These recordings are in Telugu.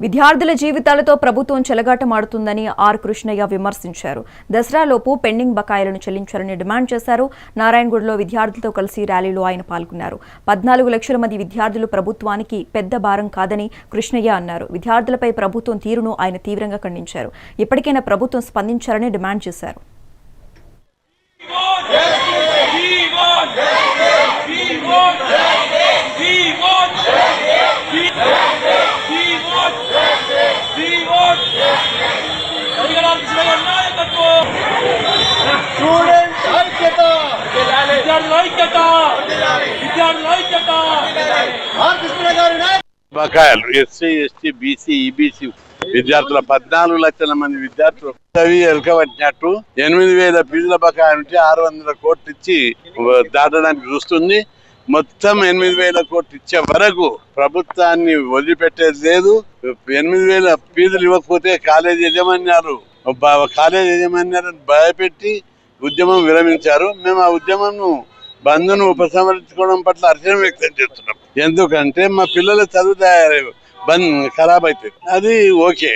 విద్యార్థుల జీవితాలతో ప్రభుత్వం చెలగాటమాడుతుందని ఆర్ కృష్ణయ్య విమర్శించారు. దసరాలోపు పెండింగ్ బకాయిలను చెల్లించాలని డిమాండ్ చేశారు. నారాయణగూడలో విద్యార్థులతో కలిసి ర్యాలీలో ఆయన పాల్గొన్నారు. పద్నాలుగు లక్షల మంది విద్యార్థులు ప్రభుత్వానికి పెద్ద భారం కాదని కృష్ణయ్య అన్నారు. విద్యార్థులపై ప్రభుత్వం తీరును ఆయన తీవ్రంగా ఖండించారు. ఇప్పటికైనా ప్రభుత్వం స్పందించాలని డిమాండ్ చేశారు. బకాయిలు ఎస్సీ ఎస్టీ బీసీ ఈబీసీ విద్యార్థుల పద్నాలుగు లక్షల మంది విద్యార్థులు. అవి ఎలకబట్టినట్టు ఎనిమిది వేల ఫీజుల బకాయి ఉంటే ఆరు వందల కోట్లు ఇచ్చి దాటడానికి చూస్తుంది. మొత్తం ఎనిమిది వేల కోట్లు ఇచ్చే వరకు ప్రభుత్వాన్ని వదిలిపెట్టేది లేదు. ఎనిమిది వేల ఫీజులు ఇవ్వకపోతే కాలేజీ యజమాన్యాలు కాలేజీ యజమాన్యాలను భయపెట్టి ఉద్యమం విరమించారు. మేము ఆ ఉద్యమంను బంధును ఉపసంహరించుకోవడం పట్ల హర్షం వ్యక్తం చేస్తున్నాం. ఎందుకంటే మా పిల్లల చదువు తయారై బంద్ ఖరాబ్ అవుతుంది అది ఓకే.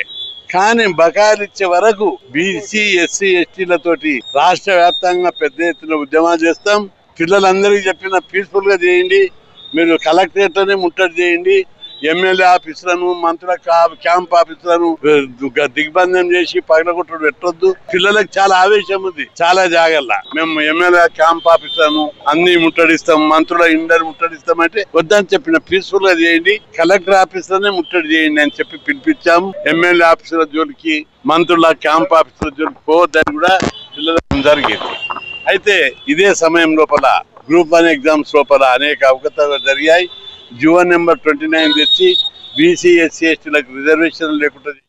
కానీ బకాయిలు ఇచ్చే వరకు బీసీ ఎస్సీ ఎస్టీలతోటి రాష్ట్ర వ్యాప్తంగా పెద్ద ఎత్తున ఉద్యమాలు చేస్తాం. పిల్లలందరికీ చెప్పిన పీస్ఫుల్గా చేయండి. మీరు కలెక్టరేట్లోనే ముట్టడి చేయండి. ఎమ్మెల్యే ఆఫీసులను మంత్రుల కా- క్యాంప్ ఆఫీసులను దిగ్బంధం చేసి పగలగొట్టడం పెట్టొద్దు. పిల్లలకు చాలా ఆవేశం ఉంది. చాలా జాగ్రత్త. మేము ఎమ్మెల్యే క్యాంప్ ఆఫీసులను అన్ని ముట్టడిస్తాం మంత్రుల ఇండర్ ముట్టడిస్తాం అంటే వద్దని చెప్పిన పీస్ఫుల్గా చేయండి. కలెక్టర్ ఆఫీసులోనే ముట్టడి చేయండి అని చెప్పి పిలిపించాము. ఎమ్మెల్యే ఆఫీసుల జోలికి మంత్రుల క్యాంప్ ఆఫీసుల జోలికి పోవద్దని కూడా పిల్లలకు జరిగింది. అయితే ఇదే సమయం లోపల గ్రూప్ వన్ ఎగ్జామ్స్ లోపల అనేక అవకతవకలు జరిగాయి. జీవో నెంబర్ ట్వంటీ నైన్ తెచ్చి బీసీ ఎస్సీ ఎస్టీలకు రిజర్వేషన్ లేకుండా